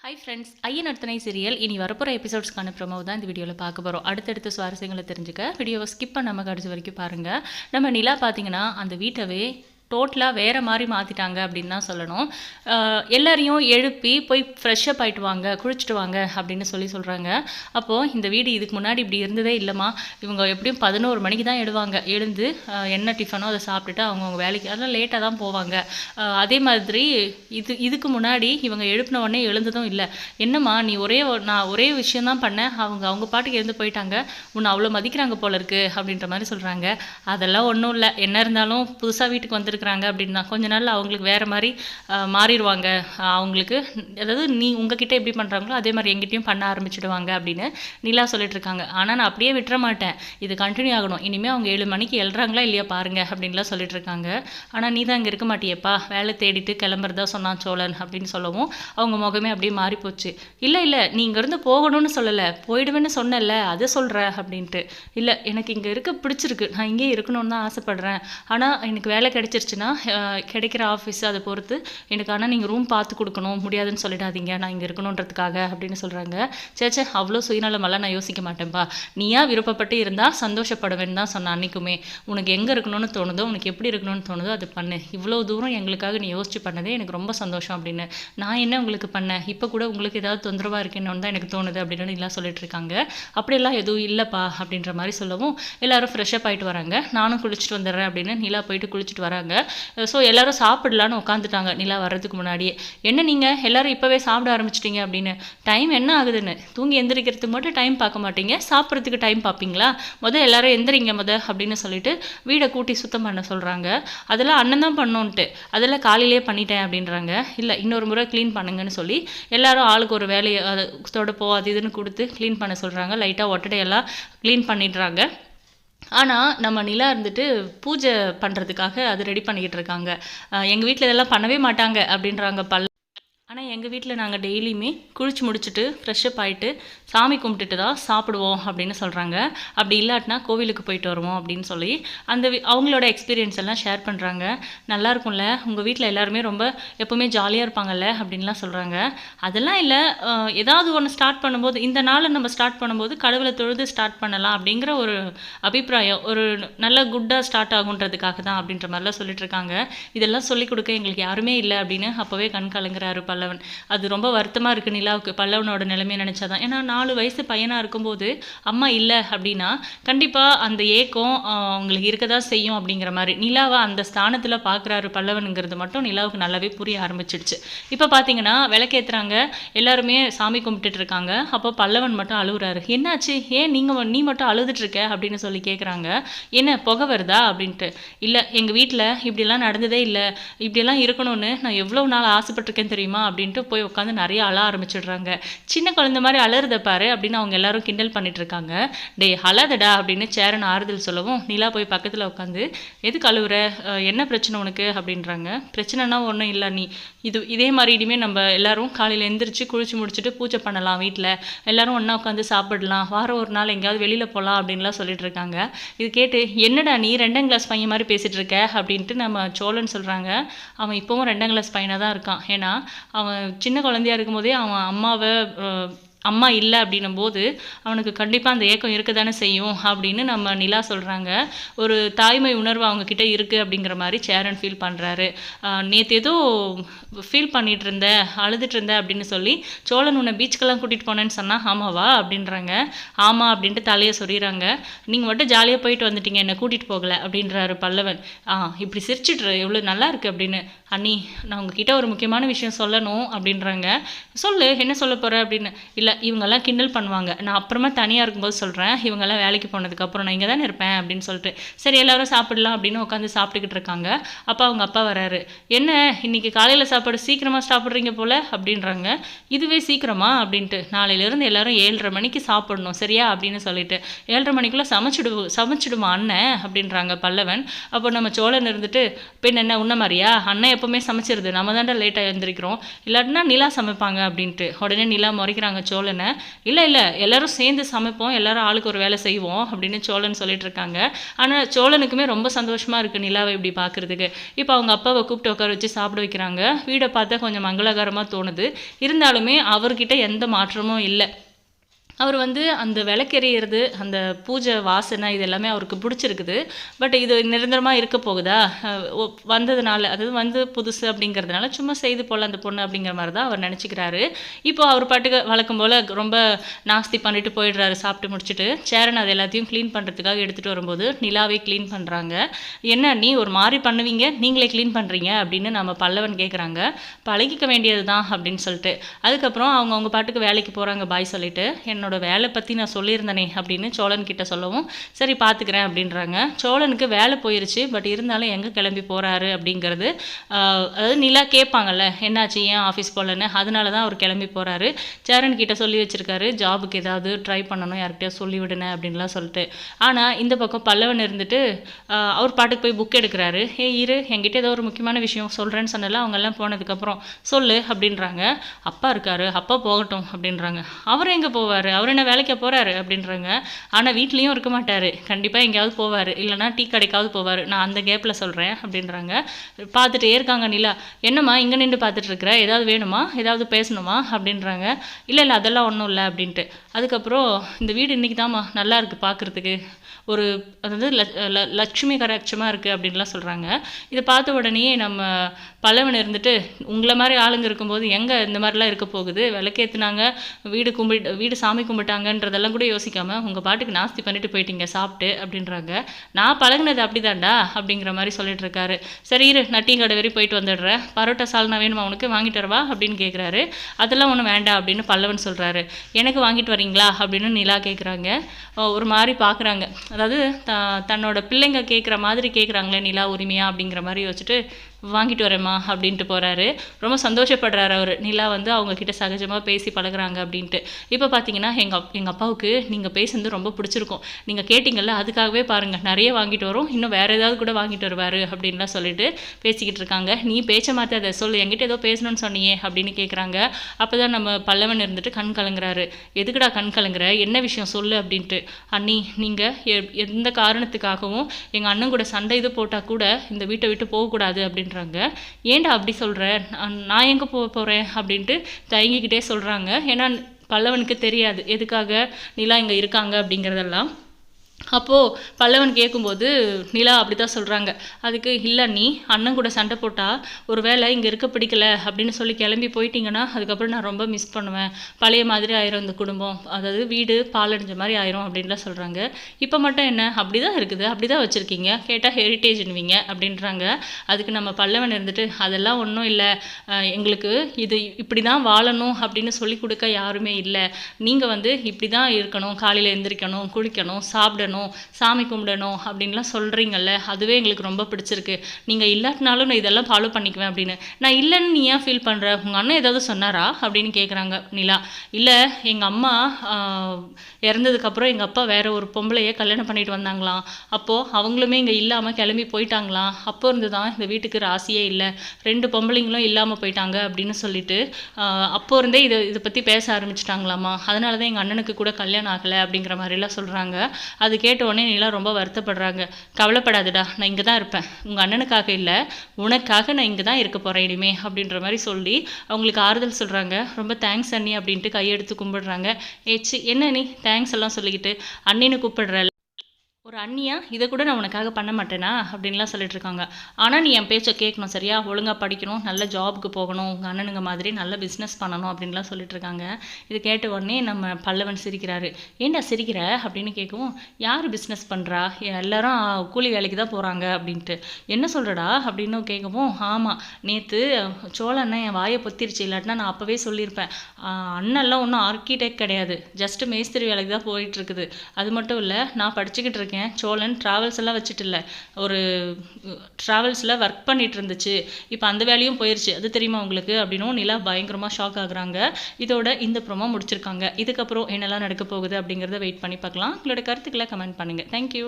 High friends ஐயன் அர்த்தனை serial இனி வரப்போகிற எபிசோட்ஸ்க்கான ப்ரோமோ தான் இந்த வீடியோவில் பார்க்க போகிறோம் அடுத்தடுத்த சுவாரஸ்யங்களை தெரிஞ்சுக்க வீடியோவை ஸ்கிப் பண்ணாமல் கடைசி வரைக்கும் பாருங்கள் நம்ம நிலா பார்த்தீங்கன்னா அந்த வீட்டவே டோட்டலாக வேறு மாதிரி மாற்றிட்டாங்க அப்படின்னு தான் சொல்லணும். எல்லாரையும் எழுப்பி போய் ஃப்ரெஷ்ஷப் ஆகிட்டு வாங்க குளிச்சுட்டு வாங்க அப்படின்னு சொல்லி சொல்கிறாங்க அப்போது இந்த வீடு இதுக்கு முன்னாடி இப்படி இருந்ததே இல்லைம்மா. இவங்க எப்படியும் பதினோரு மணிக்கு தான் எழுவாங்க. எழுந்து என்ன டிஃபனோ அதை சாப்பிட்டுட்டு அவங்கவுங்க வேலைக்கு அதெல்லாம் லேட்டாக தான் போவாங்க. அதே மாதிரி இது இதுக்கு முன்னாடி இவங்க எழுப்பின உடனே எழுந்ததும் இல்லை. என்னம்மா நீ ஒரே நான் ஒரே விஷயம் தான் பண்ணேன் அவங்க அவங்க பாட்டுக்கு எழுந்து போயிட்டாங்க. உன்னை அவ்வளோ மதிக்கிறாங்க போல இருக்கு அப்படின்ற மாதிரி சொல்கிறாங்க அதெல்லாம் ஒன்றும் இல்லை. என்ன இருந்தாலும் புதுசாக வீட்டுக்கு வந்துருக்கு இருக்கிறாங்க அப்படின்னா கொஞ்ச நாள் அவங்களுக்கு வேறு மாதிரி மாறிடுவாங்க. அவங்களுக்கு அதாவது நீ உங்ககிட்ட எப்படி பண்ணுறாங்களோ அதே மாதிரி எங்கிட்டையும் பண்ண ஆரம்பிச்சிடுவாங்க அப்படின்னு நிலா சொல்லிட்டு இருக்காங்க. ஆனால் நான் அப்படியே விட்டுற மாட்டேன். இது கண்டினியூ ஆகணும். இனிமேல் அவங்க ஏழு மணிக்கு எழுறாங்களா இல்லையா பாருங்க அப்படின்லாம் சொல்லிட்டு இருக்காங்க. ஆனால் நீ தான் இங்கே இருக்க மாட்டியேப்பா. வேலை தேடிட்டு கிளம்புறதா சொன்னான் சோழன் அப்படின்னு சொல்லவும் அவங்க முகமே அப்படியே மாறி போச்சு இல்லை இல்லை நீ இங்கேருந்து போகணும்னு சொல்லலை. போயிடுவேன்னு சொன்னல அதை சொல்கிற அப்படின்ட்டு. இல்லை எனக்கு இங்கே இருக்க பிடிச்சிருக்கு. நான் இங்கேயே இருக்கணும்னு தான் ஆசைப்படுறேன். ஆனால் எனக்கு வேலை கிடைச்சிருச்சுன்னா கிடைக்கிற ஆஃபீஸ் அதை பொறுத்து எனக்கு ஆனால் நீங்கள் ரூம் பார்த்து கொடுக்கணும் முடியாதுன்னு சொல்லிடாதீங்க நான் இங்கே இருக்கணுன்றதுக்காக அப்படின்னு சொல்கிறாங்க சேச்சே அவ்வளோ சுயநலமெல்லாம் நான் யோசிக்க மாட்டேன்ப்பா நீயா விருப்பப்பட்டு இருந்தால் சந்தோஷப்படுவேன்னு தான் சொன்னேன் அன்றைக்குமே உனக்கு எங்கே இருக்கணும்னு தோணுதோ உனக்கு எப்படி இருக்கணும்னு தோணுதோ அது பண்ணு. இவ்வளோ தூரம் எங்களுக்காக நீ யோசிச்சு பண்ணதே எனக்கு ரொம்ப சந்தோஷம் அப்படின்னு. நான் என்ன உங்களுக்கு பண்ணேன்? இப்போ கூட உங்களுக்கு ஏதாவது தொந்தரவாக இருக்கேன்னு தான் எனக்கு தோணுது அப்படின்னு எல்லாம் சொல்லிட்டு இருக்காங்க. அப்படியெல்லாம் எதுவும் இல்லைப்பா அப்படின்ற மாதிரி சொல்லவும் எல்லாரும் ஃப்ரெஷ்அப் ஆகிட்டு வராங்க. நானும் குளிச்சுட்டு வந்துடுறேன் அப்படின்னு நிலா போயிட்டு குளிச்சுட்டு வராங்க. ஸோ எல்லாரும் சாப்பிடலான்னு உட்காந்துட்டாங்க நிலா வர்றதுக்கு முன்னாடியே. என்ன நீங்கள் எல்லாரும் இப்போவே சாப்பிட ஆரம்பிச்சிட்டிங்க அப்படின்னு. டைம் என்ன ஆகுதுன்னு? தூங்கி எந்திரிக்கிறதுக்கு மட்டும் டைம் பார்க்க மாட்டீங்க. சாப்பிட்றதுக்கு டைம் பார்ப்பீங்களா? முதல் எல்லாரும் எந்திரிங்க முத அப்படின்னு சொல்லிட்டு வீடை கூட்டி சுத்தம் பண்ண சொல்கிறாங்க அதெல்லாம் அண்ணன் தான் பண்ணோன்ட்டு. அதெல்லாம் காலையிலே பண்ணிட்டேன் அப்படின்றாங்க. இல்லை இன்னொரு முறை க்ளீன் பண்ணுங்கன்னு சொல்லி எல்லாரும் ஆளுக்கு ஒரு வேலையை அதை தொடப்போ அது இதுன்னு கொடுத்து க்ளீன் பண்ண சொல்கிறாங்க லைட்டாக ஒட்டடையெல்லாம் க்ளீன் பண்ணிடுறாங்க. ஆனால் நம்ம நிலா இருந்துட்டு பூஜை பண்ணுறதுக்காக அது ரெடி பண்ணிக்கிட்டு இருக்காங்க. எங்கள் வீட்டில் இதெல்லாம் பண்ணவே மாட்டாங்க அப்படின்றாங்க பல்ல ஆனால் எங்கள் வீட்டில் நாங்கள் டெய்லியுமே குளிச்சு முடிச்சுட்டு ஃப்ரெஷ்ஷப் ஆகிட்டு சாமி கும்பிட்டுட்டு தான் சாப்பிடுவோம் அப்படின்னு சொல்கிறாங்க அப்படி இல்லாட்டினா கோவிலுக்கு போயிட்டு வருவோம் அப்படின்னு சொல்லி அந்த அவங்களோட எக்ஸ்பீரியன்ஸ் எல்லாம் ஷேர் பண்ணுறாங்க நல்லா இருக்கும்ல? உங்கள் வீட்டில் எல்லாருமே ரொம்ப எப்போவுமே ஜாலியாக இருப்பாங்கல்ல? அப்படின்லாம் சொல்கிறாங்க அதெல்லாம் இல்லை ஏதாவது ஒன்று ஸ்டார்ட் பண்ணும்போது இந்த நாளை நம்ம ஸ்டார்ட் பண்ணும்போது கடவுளை தொழுது ஸ்டார்ட் பண்ணலாம் அப்படிங்கிற ஒரு அபிப்பிராயம் ஒரு நல்ல குட்டாக ஸ்டார்ட் ஆகுன்றதுக்காக தான் அப்படின்ற மாதிரிலாம் சொல்லிட்டு இருக்காங்க. இதெல்லாம் சொல்லிக் கொடுக்க எங்களுக்கு யாருமே இல்லை அப்படின்னு அப்போவே கண் கலங்குறாரு பல்லவன். அது ரொம்ப வருத்தமாக இருக்குது நிலாவுக்கு. பல்லவனோட நிலைமையை நினச்சாதான். ஏன்னா நாலு வயசு பையனாக இருக்கும்போது அம்மா இல்லை அப்படின்னா கண்டிப்பாக அந்த ஏக்கம் அவங்களுக்கு இருக்க தான் செய்யும் அப்படிங்கிற மாதிரி. நிலாவை அந்த ஸ்தானத்தில் பார்க்குறாரு பல்லவனுங்கிறது மட்டும் நிலாவுக்கு நல்லாவே புரிய ஆரம்பிச்சிடுச்சு. இப்போ பார்த்தீங்கன்னா விளக்கேற்றுறாங்க எல்லாருமே சாமி கும்பிட்டுட்டு இருக்காங்க. அப்போ பல்லவன் மட்டும் அழுகுறாரு என்னாச்சு? ஏன் நீங்கள் நீ மட்டும் அழுதுட்டுருக்க அப்படின்னு சொல்லி கேட்குறாங்க என்ன புகை வருதா? அப்படின்ட்டு. இல்லை எங்கள் வீட்டில் இப்படிலாம் நடந்ததே இல்லை. இப்படியெல்லாம் இருக்கணும்னு நான் எவ்வளோ நாள் ஆசைப்பட்டிருக்கேன் தெரியுமா? அப்படின்ட்டு போய் உட்காந்து நிறைய அழ ஆரம்பிச்சிடுறாங்க. சின்ன குழந்தை மாதிரி அலறுத பாரு அப்படின்னு அவங்க எல்லாரும் கிண்டல் பண்ணிட்டு இருக்காங்க டேய் அழாதடா அப்படின்னு சேரன் ஆறுதல் சொல்லவும் நிலா போய் பக்கத்தில் உட்காந்து எதுக்கு அழுவுற? என்ன பிரச்சனை உனக்கு? அப்படின்றாங்க. பிரச்சனைனா ஒன்றும் இல்லை நீ. இது இதே மாதிரி இனிமேல் நம்ம எல்லாரும் காலையில் எந்திரிச்சு குளிச்சு முடிச்சுட்டு பூஜை பண்ணலாம் வீட்டில் எல்லாரும் ஒன்றா உட்காந்து சாப்பிடலாம். வாரம் ஒரு நாள் எங்கேயாவது வெளியில் போகலாம் அப்படின்லாம் சொல்லிட்டு இருக்காங்க இது கேட்டு என்னடா நீ ரெண்டாம் கிளாஸ் பையன் மாதிரி பேசிட்டு இருக்க அப்படின்ட்டு நம்ம சோழன் சொல்கிறாங்க அவன் இப்போவும் ரெண்டாம் கிளாஸ் பையனாக தான் இருக்கான். ஏன்னா அவன் சின்ன குழந்தையா இருக்கும்போதே அவன் அம்மாவை அம்மா இல்லை அப்படின்னும் போது அவனுக்கு கண்டிப்பாக அந்த ஏக்கம் இருக்க தானே செய்யும் அப்படின்னு நம்ம நிலா சொல்கிறாங்க ஒரு தாய்மை உணர்வு அவங்கக்கிட்ட இருக்குது அப்படிங்கிற மாதிரி சேரன் ஃபீல் பண்ணுறாரு நேற்று ஏதோ ஃபீல் பண்ணிகிட்டு இருந்த அழுதுட்டு இருந்த அப்படின்னு சொல்லி சோழன் உன்னை பீச்சுக்கெல்லாம் கூட்டிகிட்டு போனேன்னு சொன்னால் ஆமாவா அப்படின்றாங்க. ஆமாம் அப்படின்ட்டு தலையை சொல்லிடுறாங்க நீங்கள் மட்டும் ஜாலியாக போயிட்டு வந்துட்டீங்க என்னை கூட்டிகிட்டு போகல அப்படின்றாரு பல்லவன். ஆ இப்படி சிரிச்சிட்ரு எவ்வளோ நல்லா இருக்குது அப்படின்னு. அண்ணி நான் உங்ககிட்ட ஒரு முக்கியமான விஷயம் சொல்லணும் அப்படின்றாங்க. சொல்லு என்ன சொல்ல போகிற அப்படின்னு. இல்லை இவங்கெல்லாம் கிண்டல் பண்ணுவாங்க. நான் அப்புறமா தனியாக இருக்கும்போது சொல்கிறேன் இவங்கெல்லாம் வேலைக்கு போனதுக்கப்புறம் நான் இங்கே தானே இருப்பேன் அப்படின்னு சொல்லிட்டு. சரி எல்லோரும் சாப்பிடலாம் அப்படின்னு உட்காந்து சாப்பிட்டுக்கிட்டு இருக்காங்க. அப்போ அவங்க அப்பா வராரு. என்ன இன்னைக்கு காலையில் சாப்பாடு சீக்கிரமாக சாப்பிட்றீங்க போல்? அப்படின்றாங்க. இதுவே சீக்கிரமா? அப்படின்ட்டு. நாளையிலேருந்து எல்லாரும் ஏழரை மணிக்கு சாப்பிடணும் சரியா? அப்படின்னு சொல்லிட்டு. ஏழரை மணிக்குள்ளே சமைச்சிடு சமைச்சிடுமா அண்ணன்? அப்படின்றாங்க பல்லவன். அப்போ நம்ம சோழன் இருந்துட்டு பின் என்ன உன்ன மாதிரியா அண்ணன் எப்போவுமே சமைச்சிருது. நம்ம தாண்டா லேட்டாக எழுந்திருக்கிறோம். இல்லாட்டினா நிலா சமைப்பாங்க அப்படின்ட்டு. உடனே நிலா முறைக்கிறாங்க சோழனை. இல்லை இல்லை எல்லாரும் சேர்ந்து சமைப்போம். எல்லாரும் ஆளுக்கு ஒரு வேலை செய்வோம் அப்படின்னு சோழன் சொல்லிட்டு இருக்காங்க. ஆனால் சோழனுக்குமே ரொம்ப சந்தோஷமாக இருக்குது நிலாவை இப்படி பார்க்குறதுக்கு இப்போ அவங்க அப்பாவை கூப்பிட்டு உட்கார வச்சு சாப்பிட வைக்கிறாங்க. வீடை பார்த்தா கொஞ்சம் மங்களகரமாக தோணுது. இருந்தாலுமே அவர்கிட்ட எந்த மாற்றமும் இல்லை. அவர் வந்து அந்த விளக்கெறியறது அந்த பூஜை வாசனை இது எல்லாமே அவருக்கு பிடிச்சிருக்குது. பட் இது நிரந்தரமாக இருக்க போகுதா? வந்ததுனால அதாவது வந்து புதுசு அப்படிங்கிறதுனால சும்மா செய்து போல அந்த பொண்ணு அப்படிங்கிற மாதிரி தான் அவர் நினச்சிக்கிறாரு. இப்போ அவர் பாட்டுக்கு வழக்கம் போல் ரொம்ப நாஸ்தி பண்ணிட்டு போயிடுறாரு சாப்பிட்டு முடிச்சுட்டு. சேரன் அது எல்லாத்தையும் க்ளீன் பண்ணுறதுக்காக எடுத்துகிட்டு வரும்போது நிலாவே க்ளீன் பண்ணுறாங்க என்ன நீ ஒரு மாதிரி பண்ணுவீங்க? நீங்களே க்ளீன் பண்ணுறீங்க அப்படின்னு நம்ம பல்லவன் கேட்குறாங்க பழகிக்க வேண்டியது தான் அப்படின்னு சொல்லிட்டு. அதுக்கப்புறம் அவங்க அவங்க பாட்டுக்கு வேலைக்கு போகிறாங்க பாய் சொல்லிட்டு. என்னோட வேலை பற்றி நான் சொல்லியிருந்தேனே அப்படின்னு சோழன் கிட்ட சொல்லவும் சரி பார்த்துக்கிறேன் அப்படின்றாங்க. சோழனுக்கு வேலை போயிருச்சு பட் இருந்தாலும் எங்கே கிளம்பி போகிறாரு அப்படிங்கிறது அதாவது நிலா கேட்பாங்கல்ல என்னாச்சு ஏன் ஆஃபீஸ் போகலன்னு அதனால தான் அவர் கிளம்பி போகிறாரு சேரன் கிட்ட சொல்லி வச்சிருக்காரு ஜாபுக்கு ஏதாவது ட்ரை பண்ணணும் யார்கிட்டயோ சொல்லிவிடுனேன் அப்படின்லாம் சொல்லிட்டு. ஆனால் இந்த பக்கம் பல்லவன் இருந்துட்டு அவர் பாட்டுக்கு போய் புக் எடுக்கிறாரு. ஏ இரு என்கிட்ட ஏதோ ஒரு முக்கியமான விஷயம் சொல்கிறேன்னு சொன்னல அவங்கெல்லாம் போனதுக்கப்புறம் சொல்லு அப்படின்றாங்க. அப்பா இருக்காரு அப்பா போகட்டும் அப்படின்றாங்க. அவர் எங்கே போவார்? அவர் என்ன வேலைக்கு போகிறாரு அப்படின்றாங்க ஆனால் வீட்லேயும் இருக்க மாட்டார். கண்டிப்பாக எங்கேயாவது போவார். இல்லைன்னா டீ கடைக்காவது போவார். நான் அந்த கேப்பில் சொல்கிறேன் அப்படின்றாங்க. பார்த்துட்டே இருக்காங்க நிலா. என்னம்மா இங்கே நின்று பார்த்துட்ருக்குற ஏதாவது வேணுமா? ஏதாவது பேசணுமா? அப்படின்றாங்க. இல்லை இல்லை அதெல்லாம் ஒன்றும் இல்லை அப்படின்ட்டு. அதுக்கப்புறம் இந்த வீடு இன்றைக்கி தாம்மா நல்லா இருக்குது பார்க்குறதுக்கு. ஒரு அதாவது ல- லட்சுமி கராட்சமாக இருக்குது அப்படின்லாம் சொல்கிறாங்க இதை பார்த்த உடனே நம்ம பல்லவன் இருந்துட்டு உங்களை மாதிரி ஆளுங்க இருக்கும்போது எங்கே இந்த மாதிரிலாம் இருக்க போகுது? விளக்கேற்றுனாங்க வீடு கும்பிட்டு வீடு சாமி கும்பிட்டாங்கன்றதெல்லாம் கூட யோசிக்காமல் உங்கள் பாட்டுக்கு நாஸ்தி பண்ணிட்டு போயிட்டீங்க சாப்பிட்டு அப்படின்றாங்க. நான் பழகுனது அப்படிதான்டா அப்படிங்கிற மாதிரி சொல்லிட்டு இருக்காரு. சரி இரு நான் டீ கடை வரை போயிட்டு வந்துடுறேன். பரோட்டா சால்னா வேணுமா உனக்கு? வாங்கிட்டு வரவா? அப்படின்னு கேட்குறாரு அதெல்லாம் ஒன்றும் வேண்டாம் அப்படின்னு பல்லவன் சொல்கிறாரு எனக்கு வாங்கிட்டு வரீங்களா? அப்படின்னு நிலா கேட்குறாங்க ஒரு மாதிரி பார்க்குறாங்க அதாவது த தன்னோட பிள்ளைங்க கேட்குற மாதிரி கேட்குறாங்களே நிலா உரிமையா அப்படிங்கிற மாதிரி யோசிச்சுட்டு வாங்கிட்டு வரேம்மா அப்படின்ட்டு போகிறாரு ரொம்ப சந்தோஷப்படுறாரு அவர். நிலா வந்து அவங்க கிட்ட சகஜமாக பேசி பழகுறாங்க அப்படின்ட்டு. இப்போ பார்த்தீங்கன்னா எங்கள் அப் எங்கள் அப்பாவுக்கு நீங்கள் பேசுனது ரொம்ப பிடிச்சிருக்கும். நீங்கள் கேட்டிங்கல்ல அதுக்காகவே பாருங்கள் நிறைய வாங்கிட்டு வரும். இன்னும் வேறு ஏதாவது கூட வாங்கிட்டு வருவார் அப்படின்லாம் சொல்லிட்டு பேசிக்கிட்டு இருக்காங்க. நீ பேச்ச மாற்றாத சொல்லு. என்கிட்ட ஏதோ பேசணும்னு சொன்னியே அப்படின்னு கேட்குறாங்க அப்போ தான் நம்ம பல்லவன் இருந்துட்டு கண் கலங்குறாரு. எதுக்குடா கண் கலங்குற? என்ன விஷயம்? சொல்லு அப்படின்ட்டு. அண்ணி நீங்கள் எந்த காரணத்துக்காகவும் எங்கள் அண்ணன் கூட சண்டை இது போட்டால் கூட இந்த வீட்டை விட்டு போகக்கூடாது அப்படின்றாங்க. ஏன்டா அப்படி சொல்கிற நான் எங்கே போக போகிறேன் அப்படின்ட்டு தயங்கிக்கிட்டே சொல்கிறாங்க ஏன்னா பல்லவனுக்கு தெரியாது. எதுக்காக நிலா இங்கே இருக்காங்க அப்படிங்கிறதெல்லாம். அப்போது பல்லவன் கேட்கும்போது நிலா அப்படி தான் சொல்கிறாங்க அதுக்கு இல்லை நீ அண்ணன் கூட சண்டை போட்டால் ஒரு வேளை இங்கே இருக்க பிடிக்கல அப்படின்னு சொல்லி கிளம்பி போயிட்டீங்கன்னா அதுக்கப்புறம் நான் ரொம்ப மிஸ் பண்ணுவேன். பழைய மாதிரி ஆயிரும் இந்த குடும்பம். அதாவது வீடு பாலடைஞ்ச மாதிரி ஆயிரும் அப்படின்லாம் சொல்கிறாங்க இப்போ மட்டும் என்ன? அப்படி தான் இருக்குது. அப்படி தான் வச்சுருக்கீங்க. கேட்டால் ஹெரிட்டேஜ்னுவீங்க அப்படின்றாங்க. அதுக்கு நம்ம பல்லவன் இருந்துட்டு அதெல்லாம் ஒன்றும் இல்லை. எங்களுக்கு இது இப்படி தான் வாழணும் அப்படின்னு சொல்லி கொடுக்க யாருமே இல்லை. நீங்கள் வந்து இப்படி தான் இருக்கணும். காலையில் எழுந்திரிக்கணும் குளிக்கணும் சாப்பிடணும். சாமி கும்பிடணும் அப்படின்லாம் சொல்கிறீங்கல்ல அதுவே எங்களுக்கு ரொம்ப பிடிச்சிருக்கு. நீங்கள் இல்லாட்டினாலும் நான் இதெல்லாம் ஃபாலோ பண்ணிக்குவேன் அப்படின்னு. நான் இல்லைன்னு நீ ஏன் ஃபீல் பண்ணுற உங்கள் அண்ணன் ஏதாவது சொன்னாரா? அப்படின்னு கேட்குறாங்க நிலா. இல்லை எங்கள் அம்மா இறந்ததுக்கப்புறம் எங்கள் அப்பா வேற ஒரு பொம்பளையே கல்யாணம் பண்ணிட்டு வந்தாங்களாம். அப்போது அவங்களுமே இங்கே இல்லாமல் கிளம்பி போயிட்டாங்களாம். அப்போ இருந்து தான் இந்த வீட்டுக்கு ராசியே இல்லை. ரெண்டு பொம்பளைங்களும் இல்லாமல் போயிட்டாங்க அப்படின்னு சொல்லிட்டு அப்போ இருந்தே இதை இதை பற்றி பேச ஆரம்பிச்சிட்டாங்களாமா. அதனால தான் எங்கள் அண்ணனுக்கு கூட கல்யாணம் ஆகலை அப்படிங்கிற மாதிரிலாம் சொல்கிறாங்க அதுக்கே கேட்ட உடனே நீலா ரொம்ப வருத்தப்படுறாங்க. கவலைப்படாதுடா நான் இங்கே தான் இருப்பேன். உங்கள் அண்ணனுக்காக இல்லை உனக்காக நான் இங்கே தான் இருக்க போகிறேன் இனிமே அப்படின்ற மாதிரி சொல்லி அவங்களுக்கு ஆறுதல் சொல்கிறாங்க ரொம்ப தேங்க்ஸ் அண்ணி அப்படின்ட்டு கையெடுத்து கும்பிடுறாங்க. ஏச்சு என்ன நீ தேங்க்ஸ் எல்லாம் சொல்லிக்கிட்டு அண்ணின்னு கூப்பிடுற ஒரு அண்ணியா இதை கூட நான் உனக்காக பண்ண மாட்டேனா? அப்படின்லாம் சொல்லிட்டு இருக்காங்க ஆனால் நீ என் பேச்சை கேட்கணும் சரியா? ஒழுங்காக படிக்கணும் நல்ல ஜாபுக்கு போகணும் உங்கள் அண்ணனுங்க மாதிரி நல்ல பிஸ்னஸ் பண்ணணும் அப்படின்லாம் சொல்லிட்டு இருக்காங்க இது கேட்ட உடனே நம்ம பல்லவன் சிரிக்கிறாரு. ஏண்டா சிரிக்கிற? அப்படின்னு கேட்கவும் யார் பிஸ்னஸ் பண்ணுறா எல்லாரும் கூலி வேலைக்கு தான் போகிறாங்க அப்படின்ட்டு. என்ன சொல்கிறடா அப்படின்னு கேட்கவும் ஆமாம் நேற்று சோழ அண்ணன் என் வாயை பொத்திருச்சு இல்லாட்டினா நான் அப்போவே சொல்லியிருப்பேன். ஆஹ் அண்ணன்லாம் ஒன்றும் ஆர்கிடெக்ட் கிடையாது. ஜஸ்ட் மேஸ்திரி வேலைக்கு தான் போயிட்டுருக்குது. அது மட்டும் இல்லை நான் படிச்சுக்கிட்டு இருக்கேன். சோழன் ட்ராவல்ஸ் எல்லாம் வச்சுட்டு இல்லை. ஒரு ட்ராவல்ஸில் ஒர்க் பண்ணிட்டு இருந்துச்சு. இப்போ அந்த வேலையும் போயிருச்சு. அது தெரியுமா உங்களுக்கு? அப்படின்னும் நிலா பயங்கரமாக ஷாக் ஆகுறாங்க. இதோட இந்த ப்ரோமோ முடிச்சிருக்காங்க. இதுக்கப்புறம் என்னெல்லாம் நடக்க போகுது அப்படிங்கிறத வெயிட் பண்ணி பார்க்கலாம். உங்களோட கருத்துக்களை கமெண்ட் பண்ணுங்கள் தேங்க்யூ